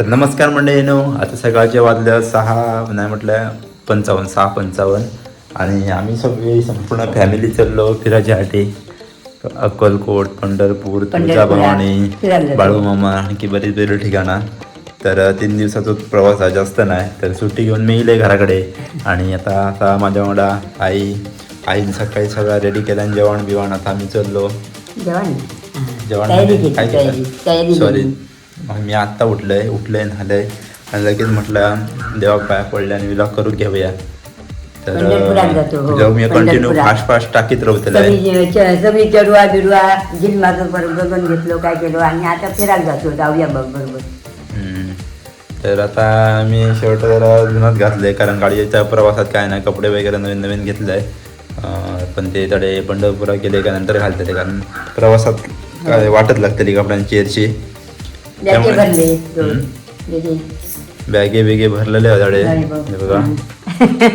तर नमस्कार मंडळीनो आता सकाळचे वाजल्या सहा नाही म्हटलं पंचावन्न सहा पंचावन्न. आणि आम्ही सगळे संपूर्ण फॅमिली चाललो फिरायच्यासाठी अक्कलकोट पंढरपूर तुळजाभवानी. बाळूमामा आणखी बरीच बरीच ठिकाणं. तर तीन दिवसाचा प्रवास आहे जास्त नाही तर सुट्टी घेऊन मी येईल घराकडे. आणि आता आता माझ्या मला आई आईने सकाळी सगळं रेडी केलं जेवण बिवण आता आम्ही चाललो. जेवण? जेवण काय सॉरी. मग मी आत्ता उठलंय उठलंय झालंय आणि लगेच म्हटलं देवा पाया पडले आणि विलॉग करून घेऊया. तर हो. जेव्हा मी कंटिन्यू. फास्ट फास्ट टाकीत सगळी च- सगळी चढवा बिडवा बरोबर बघून घेतलो काय केलो आणि आता फिरायला जातो जाऊया बघ बरोबर. तर आता मी शेवट जरा जुनात घातले कारण गाडीच्या प्रवासात काय नाही कपडे वगैरे नवीन नवीन घेतलंय. अं, पण ते तडे पंढरपुरा गेले का नंतर घालतले कारण प्रवासात काय वाटत लागतली कपड्यांची एरची. बॅगे भरले दोन. बॅगे. भरलेले गाडी बघ. हे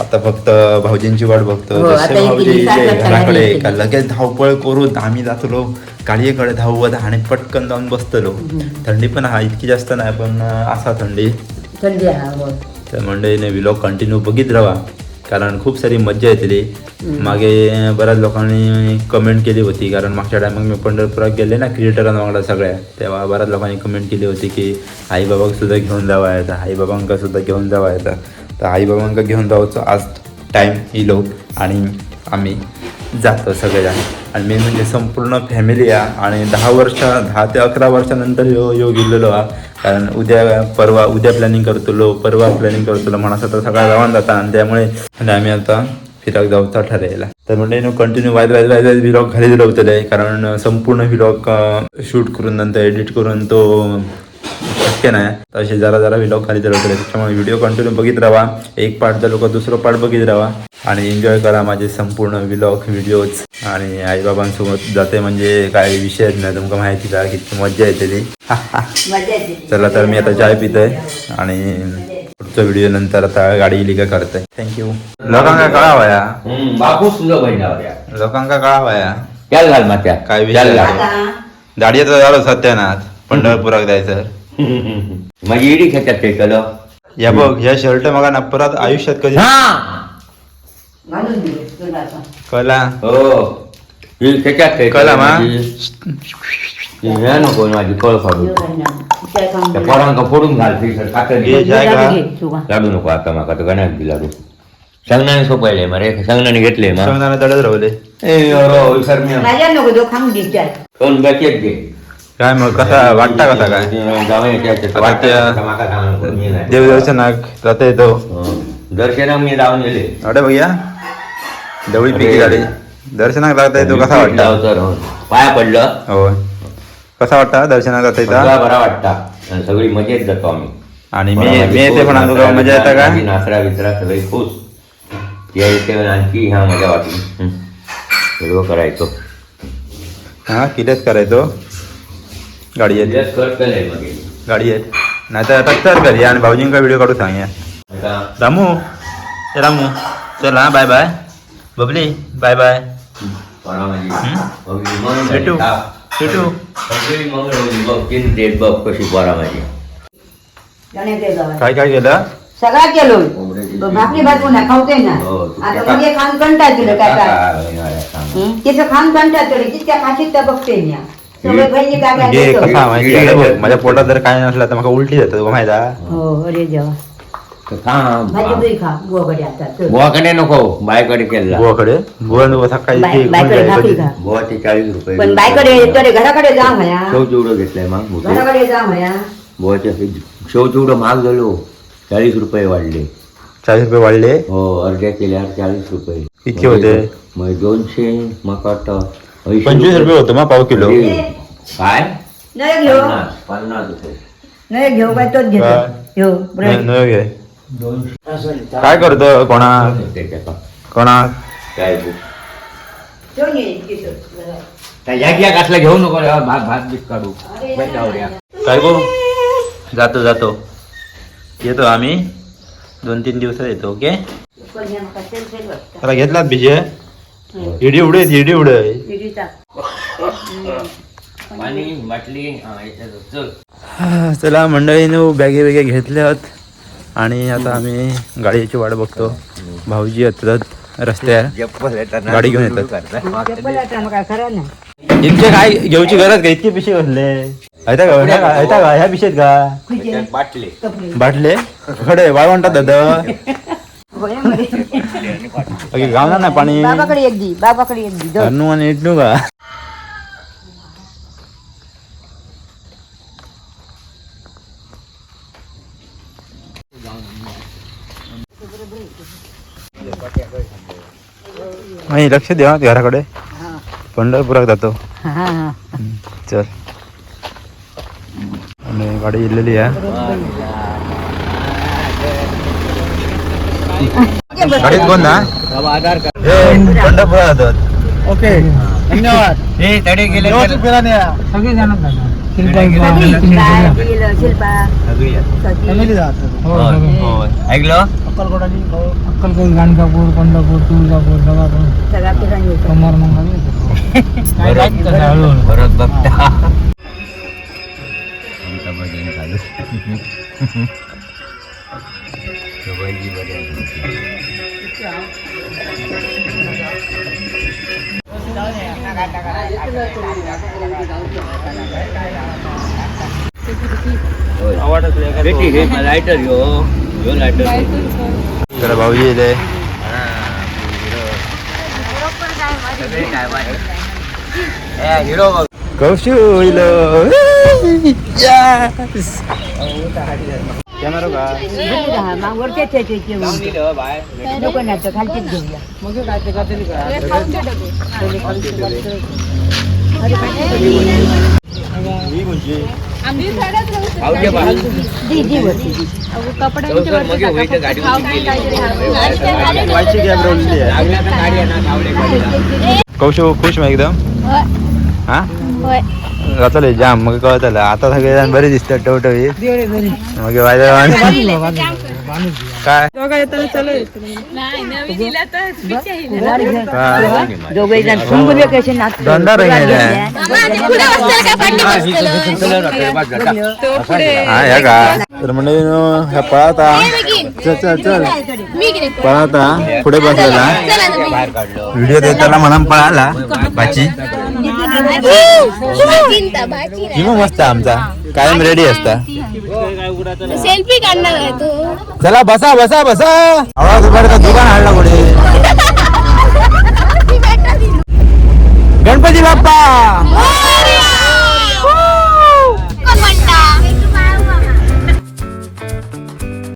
आता फक्त भाऊजींची वाट बघतो. हो, जसे भाऊजी घराकडे. लगेच धावपळ करून आम्ही जातलो. गाडीकडे धावत आणि पटकन जाऊन बसतलो. थंडी पण हा इतकी जास्त नाही पण असा थंडी. थंडी हा हो. तर मंडळीने विलॉग कंटिन्यू बघित राहा कारण खूप सारी मज्जा येतली. मागे बऱ्याच लोकांनी कमेंट केली होती कारण मागच्या टायमात मी पंढरपुरात गेले ना क्रिएटरांना सगळ्या. तेव्हा बऱ्याच लोकांनी कमेंट केली होती की आई बाबांक सुद्धा घेऊन जावा येतं आई बाबांका सुद्धा घेऊन जावा येतं तर आई बाबांका घेऊन जावचं आज टाईम इलो आणि आम्ही जातो सगळेजण. आणि मेन म्हणजे संपूर्ण फॅमिली आहे आणि दहा वर्ष दहा ते अकरा वर्षानंतर यो यो गेलेलो हा. कारण उद्या परवा उद्या प्लॅनिंग करतलो परवा प्लॅनिंग करतलो म्हणा तर सगळा जाऊन जाता आणि त्यामुळे आणि आम्ही आता फिराक जाऊचा ठरायला तर म्हणजे कंटिन्यू वायद वायद वायद वायद व्हिलॉग खाली दिलं कारण संपूर्ण व्हिलॉग शूट करून नंतर एडिट करून तो शक्य नाही. तसे जरा जरा व्हिडिओ खाली तर होते त्याच्यामुळे व्हिडिओ कंटिन्यू बघित राहा. एक पार्ट लोक दुसरं पार्ट बघित राहा. आणि एन्जॉय करा माझे संपूर्ण व्हिलॉग व्हिडिओज आणि आईबाबांसोबत जाते म्हणजे काय विषयच नाही तुमका माहिती का? किती मज्जा येते ती. मजा येते. चला तर मी आता चाय पितोय. आणि पुढचा व्हिडिओ नंतर आता गाडी इली का करतोय थँक्यू लोकांका कळावा या हम्म, बापूस तुझं बहिणावर लोकांका कळावा या त्याला घाल मात्या? काय. आता गाडी आता झालो सत्यानाथ पंढरपुरात जायचं. माझी इडी खेच्यात ते केलं या बघ या शर्ट मगा ना परत आयुष्यात कधी हा घालून दिले तुला आता. कला हो ही ते कला मा हे नको माझी कळ फाडू जेवण आहे ना. काय काम त्या केलं? पोरांका फोडून घाल ती सर जाय का? घे. लाडू नको आता माका तर गण्यात बी लाडू संगणाने सोपायले मरे संगणाने घेतले मा शेवणाला तडत राहले ए अरो विसर मी माझ्या नको तो खाऊन घे चार. कोण बॅकेट घे काय मग कसा वाटता कसा काय? आता त्या- दर्शना देवदर्शनाक जाता येतो. मी लावून गेले अरे भैया दवळी पिकी झाली दर्शनाक जाता येतो कसा वाटता? पाया पडलं हो कसा वाटता? दर्शनाक जाता येता? बरा वाटता. सगळी मजेत जातो आम्ही. आणि मी मी येते पण तुका मजा येता का? नाचरा विचरा सगळी खुश या येते आणि आणखी ह्या मजा वाटली. सर्व करायचो. हा कितेच करायचो? गाडी येते. जस्ट कट केलंय मग हे. गाडी येत. नाही तर आता तर करूया आणि भाऊजींका व्हिडिओ काढू सांगूया रामू. रामू. चल हा bye bye Babli bye bye मग भेटू. भेटू. कशी माझी देवगावात. काय काय केलं? सगळा केलो. भाकरी भाजू ना खावते ना. हो, आता त्या- म्हणजे खान कंटाळ दिलं काय काय. हं? तिचं खान कंटाळ दिलं तितक्या खाशीत तर बघते मी. म्हणजे. कसा माहिती आहे? माझ्या पोटात जर काय नसलं तर मला उलटी जातं तुला माहिती आहे? हो अरे देवा तर थांब. भाजी बरी खा गोगडे आता चल. बुवाकडे नको बायकडे केला बुवाकडे बुवा नुवा सकाळी बाय- ते घेऊन बायकडे जायचं. भाकरी खा बुवाचे चाळीस रुपये पण बायकडे तरी घराकडे जा म्हया शेव चिवडं घेतलंय मग मोठं. घराकडे जा म्हया बुवाचे शेव चिवडं महाग झालो चाळीस रुपये वाढले चाळीस रुपये वाढले हो अर्ध्या केल्यावर चाळीस रुपये किती होते? मग दोनशे मग वाटतं पंचवीस रुपये होतं मग पाव किलो काय नाही घेऊ पन्नास पन्नास रुपये नाही घेऊ काय तोच घेतो काय? घेऊ नाही ब्रेड. नाही घे. दोनशे काय करतो कोणा त्याच्यात कोणा काय घेऊन ये. त्या घेऊ नको रे, भात भात बीत काढू. काय करू जातो जातो येतो आम्ही दोन तीन दिवसात येतो ओके पण हे नका, तेल तेल वाटतं. त्याला घेतलात बिजे हं. इडी उडे इडी उडे. पाणी बाटली याच्यात चल हा, चला मंडळीनं बॅगे वेगे घेतल्या आहेत. आणि आता आम्ही गाडीची वाट बघतो. भाऊजी येतात रस्त्यावर गाडी घेऊन येतात. इतके काय घेऊची गरज का? इतके पिशे घातले ऐता का? ह्या का- ऐता का? ह्या पिशेत का? बाटले. बाटले? खडे वाळवंटात दादा गावना ना पाणी. बाबाकडे एक दी बाबाकडे एक दी दोन. अनु आणि इटनू का? नाही लक्ष द्या घराकडे. हा. पंढरपुरात जातो. चल. आणि गाडी इलेली आहे. गाडीत कोण ना? आधार कार्ड पंढरपुरात जातात ओके धन्यवाद. हे सगळे जण सगळी शिल्पा, ऐकलं अक्कलकोट गाणगापूर पंढरपूर तुळजापूर सगळा परत बघता आमचा भजन चालू हे लायटर यो यो लायटर जरा भाऊजी इथे. हिरो बघ कौशू इलो कॅमेरा का? खाली राहा, मग वरच्या ठेवायचे ऊन. नको नाही तर खालचीच घेऊया मग काय ते करते ही? कोणची आवडे बा दी दी वरती चौसर मगे होईत गाडी वायची कॅब रोवलेली आहे लागल्या तर गाडी आहे ना सावळे गाडीला कौशू खुश मग एकदम हा जातले जाम मग कळत आलं आता सगळेजण बरे दिसतात टवटवी मग काय? हा. जण. धंदा. हा का? तर म्हणजे ह्या पळाता. चल चल चल. पळाता पुढे बसलेला. बाहेर काढलं व्हिडिओ देताना म्हणा पळाला. बाची. मग मस्त आमचा. कायम रेडी असता. सेल्फी काढणार आहे तू. चला बसा बसा बसा. आवाज उभारता दुकान हाडला पुढे. गणपती बाप्पा!